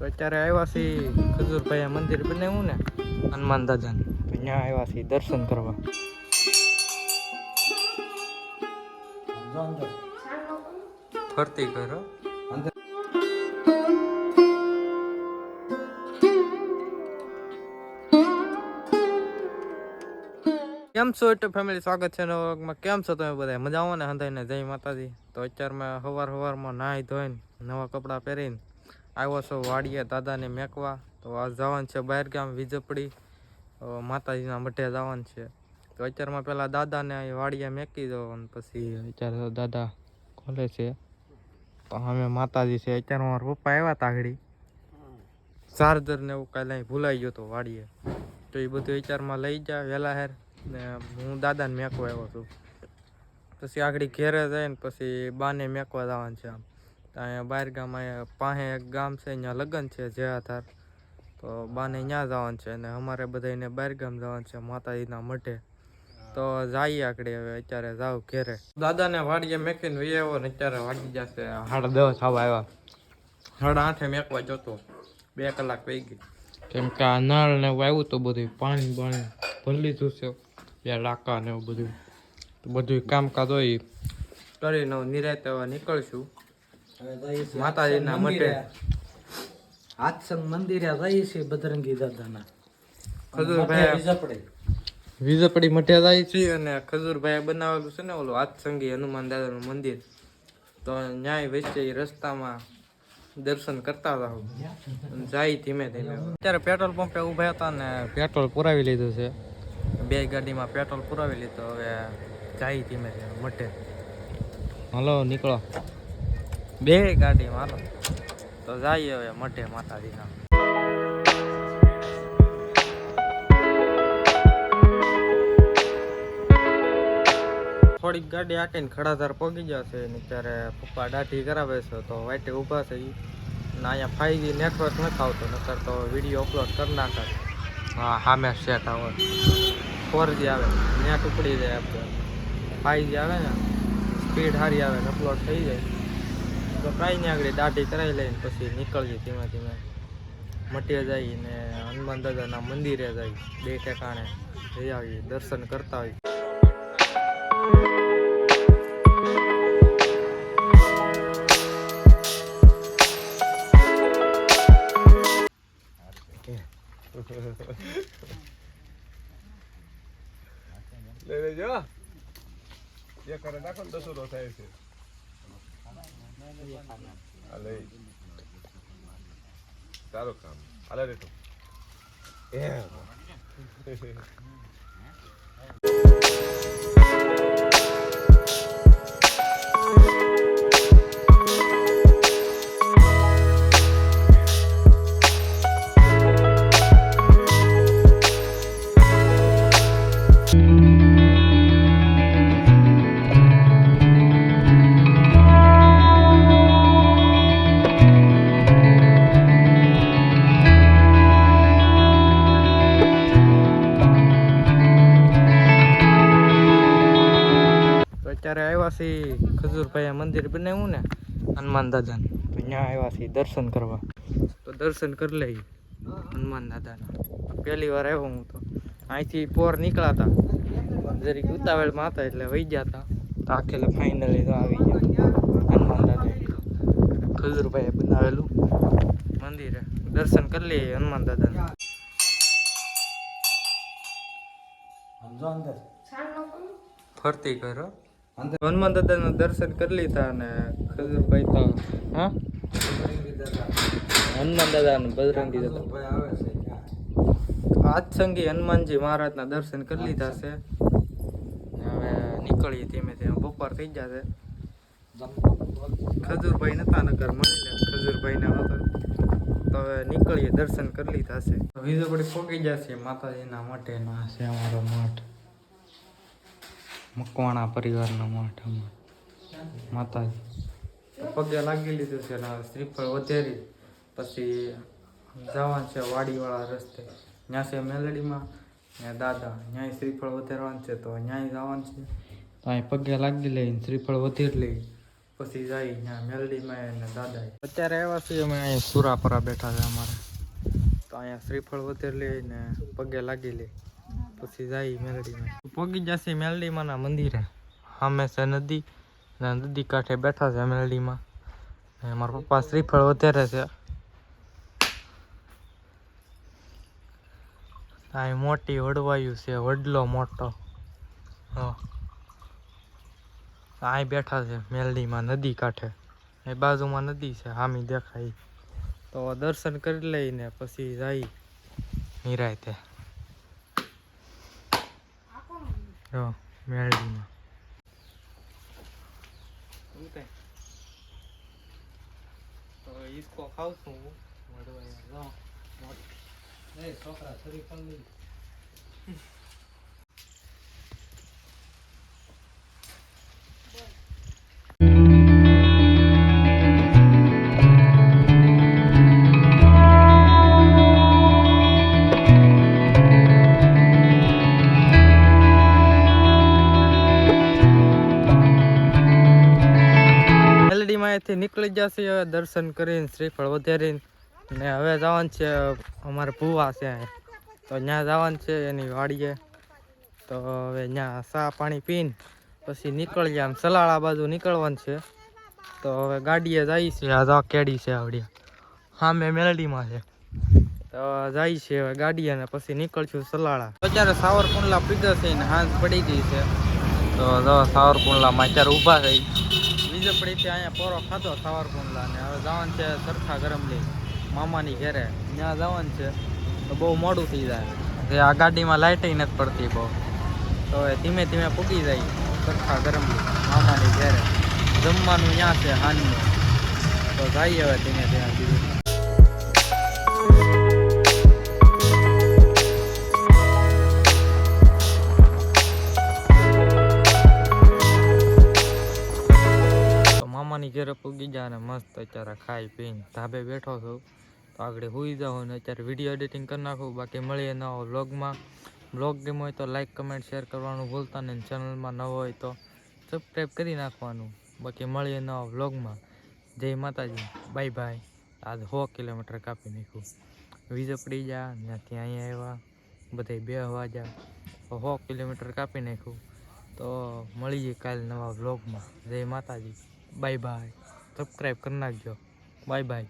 તો અત્યારે આવ્યા છીએ ખજૂરભાઈ મંદિર બનાવ્યું ને, હનુમાન દાદાનું. ત્યાં આવ્યા છીએ દર્શન કરવા. ફરતી કરો કેમ છો એટલે ફેમિલી સ્વાગત છે નવા કેમ છો તમે બધા મજામાં ને? હંધાઈને જય માતાજી. તો અત્યારમાં સવાર સવારમાં નાહી ધોઈને નવા કપડાં પહેરીને આવ્યો છો વાડીએ દાદાને મેકવા. તો આ જવાનું છે બહાર ગામ વીજપડી. માતાજીના મઢે જવાનું છે. તો અત્યારમાં પહેલાં દાદાને વાડીએ મેકી દો પછી અત્યારે દાદા ખોલે છે. તો અમે માતાજી છે. અત્યારે મારા પપ્પા આવ્યા તા આગળ. ચાર્જર ને એવું અહીં ભૂલાઈ ગયો હતો વાડીએ. તો એ બધું વિચારમાં લઈ જા, વહેલા હેર. ને હું દાદાને મેકવા આવ્યો છું. પછી આગળ ઘેરે જઈને પછી બાને મેકવા જવાનું છે આમ. તો અહીંયા બહાર ગામ અહીંયા પાસે એક ગામ છે, અહીંયા લગ્ન છે જયાધાર. તો બાને ત્યાં જવાનું છે અને અમારે બધાને બહાર ગામ જવાનું છે, માતાજીના મઢે. તો જઈએ આકડે હવે, અત્યારે જાવ ઘેરે. દાદાને વાડીએ મેકીને વહી આવ્યો ને અત્યારે વાગી જશે સાડા દસ આવા આવ્યા. સાડા આઠે મેકવા જતો બે કલાક વહી ગઈ. કેમ કે આ નળ ને આવ્યું તો બધું પાણી બાણી ભરી લીધું છે, બે લાકા ને એવું બધું તો બધું કામકાજ હોય. કરીને નિરાતે નીકળશું. માતાજીના મટે હાથસંગ મંદિરે જઈએ છીએ બદરંગી દાદાના. ખજૂરભાઈ વીજપડી. મઠે જાય છે અને ખજુરભાઈ બનાવેલું છે ને ઓલું આતસંગી હનુમાન દાદાનું મંદિર. તો ન્યાય વચ્ચે રસ્તામાં દર્શન કરતા હતા. અને જાય ધીમે ધીમે. અત્યારે પેટ્રોલ પંપે ઊભા હતા ને પેટ્રોલ પુરાવી લીધું છે. બે ગાડીમાં પેટ્રોલ પુરાવી લીધું. હવે જાય ધીમે ધીમે મઠે. હલો નીકળો. બે ગાડી મારો. તો જઈએ હવે મઢે માતાજીના. થોડીક ગાડી આકીને ખડાધાર પગી જશે ને ત્યારે પપ્પા દાઢી કરાવે છે તો વાઈટે ઊભા છે. ને અહીંયા ફાઈવજી નેટવર્ક નથી આવતો, નકર તો વીડિયો અપલોડ કરી નાખે. હા, સામે સેટ આવે. ફોરજી આવે, નેટ ઉપડી જાય આપણે ફાઈવજી આવે ને સ્પીડ સારી આવે ને અપલોડ થઈ જાય. તો કાંઈ નહીં, આગળ દાઢી કરાવી લઈને પછી નીકળીએ ધીમે ધીમે. મટીએ જઈએ ને હનુમાન દાદાના મંદિરે જઈએ, બે ઠેકાણે જઈ આવીએ, દર્શન કરતા હોઈએ. લઈ લેજો. જે કરે નાખો ને દસુરો થાય છે. લઈ સારું કામ હાલે રે તું અત્યારે આવ્યા મંદિર બનાવ્યું ને હનુમાન દાદાને. તો ત્યાં આવ્યા છીએ દર્શન કરવા. તો દર્શન કરી લઈએ હનુમાન દાદાના. પહેલી વાર આવ્યો હું તો. અહીંથી પોર નીકળ્યા હતા જરીક ઉતાવળમાં હતા એટલે વહી ગયા હતા તો આખેલે ફાઇનલી તો આવી ગયા હનુમાન દાદા. ખજૂરભાઈએ બનાવેલું મંદિરે. દર્શન કરી લઈએ હનુમાન દાદાના. ફરતી કરો હનુમાન દાદાના દર્શન કરી લીધા અને ખજૂરભાઈ તો હા? હનુમાન દાદા અને બજરંગી દાદા? આજસંગી હનુમાનજી મહારાજના દર્શન કરી લીધા છે. હવે નીકળીએ ધીમે ધીમે. બપોર થઈ જશે ખજૂરભાઈ નતા નગર મળી લે ખજૂરભાઈને હતા તો હવે નીકળીએ દર્શન કરી લીધા છે. વીજળી પોગી જશે માતાજીના મઠેના છે અમારો મઠ મકવાણા પરિવારના મઠ અમારો માતાજી. પગે લાગી લીધું છે શ્રીફળ વધેરી. પછી જવાનું છે વાડીવાળા રસ્તે. ત્યાં છે મેલડીમાં ત્યાં દાદા. ન્યાય શ્રીફળ વધેરવાનું છે તો ન્યાય જવાનું છે. તો અહીં પગે લાગી લઈને શ્રીફળ વધેર લઈ. પછી જાય ત્યાં મેલડીમાં અને દાદા અત્યારે આવ્યા છીએ અમે અહીંયા સુરાપરા બેઠા છે અમારે. તો અહીંયા શ્રીફળ વધેર લઈને પગે લાગી લે પછી જાય મેલડીમાં. પગી જશે મેલડીમાંના મંદિરે. સામે છે નદી નદી કાંઠે બેઠા છે મેલડીમાં. ને મારા પપ્પા શ્રીફળ વધારે છે. અહીં મોટી વડવાયું છે, વડલો મોટો. હા. અહીં બેઠા છે મેલડીમાં નદી કાંઠે. એ બાજુમાં નદી છે, હામી દેખાય તો દર્શન કરી લઈને પછી જાય નિરાયતે. જો મેલડીમાં તો ઈસકો ખાવ છું છોકરા શરીફળ લઈ નીકળી જશે હવે દર્શન કરીને શ્રીફળ વધારીને. ને હવે જવાનું છે, અમારે ભૂવા છે તો ત્યાં જવાનું છે એની વાડીએ. તો હવે ત્યાં ચા પાણી પીને પછી નીકળીએ આમ સલાળા બાજુ નીકળવાનું છે. તો હવે ગાડીએ જાય છે આ જા કેડી છે આવડી. હા મેં મેલડીમાં છે. તો જાય છે હવે ગાડી અને પછી નીકળશું સલાળા. અત્યારે સાવરકુંડલા પીધા છે ને હાંસ પડી ગઈ છે. તો સાવરકુંડલામાં અત્યારે ઊભા થઈ વીજપડીથી અહીંયા પોરો ખાધો સાવરકુંડલા ને હવે જવાનું છે સરખા ગરમ લઈ મામાની ઘેરે. ત્યાં જવાનું છે. તો બહુ મોડું થઈ જાય. આ ગાડીમાં લાઇટ નથી પડતી બહુ. તો હવે ધીમે ધીમે પૂગી જાય સરખા ગરમ લઈ મામાની ઘેરે. જમવાનું ત્યાં છે હાનનું તો જઈએ હવે ધીમે ધીમે. બીજું તો પૂગી જાય અને મસ્ત અત્યારે ખાઈ પીને ધાબે બેઠો છું. તો આગળ સુઈ જાઓ ને અત્યારે વીડિયો એડિટિંગ કરી નાખું. બાકી મળીએ નવા વ્લોગમાં વ્લોગ ગેમ હોય તો લાઈક કમેન્ટ શેર કરવાનું ભૂલતા નહીં ચેનલમાં ન હોય તો સબસ્ક્રાઈબ કરી નાખવાનું. બાકી મળીએ નવા વ્લોગમાં જય માતાજી. બાય બાય આજ સો કિલોમીટર કાપી નાખ્યું. વીજ પડી જા, ત્યાંથી અહીંયા આવ્યા. બધે બે હવા જા. સો કિલોમીટર કાપી નાખ્યું. તો મળીએ કાલે નવા વ્લોગમાં જય માતાજી. Bye bye. સબસ્ક્રાઈબ કરી નાખજો. Bye bye.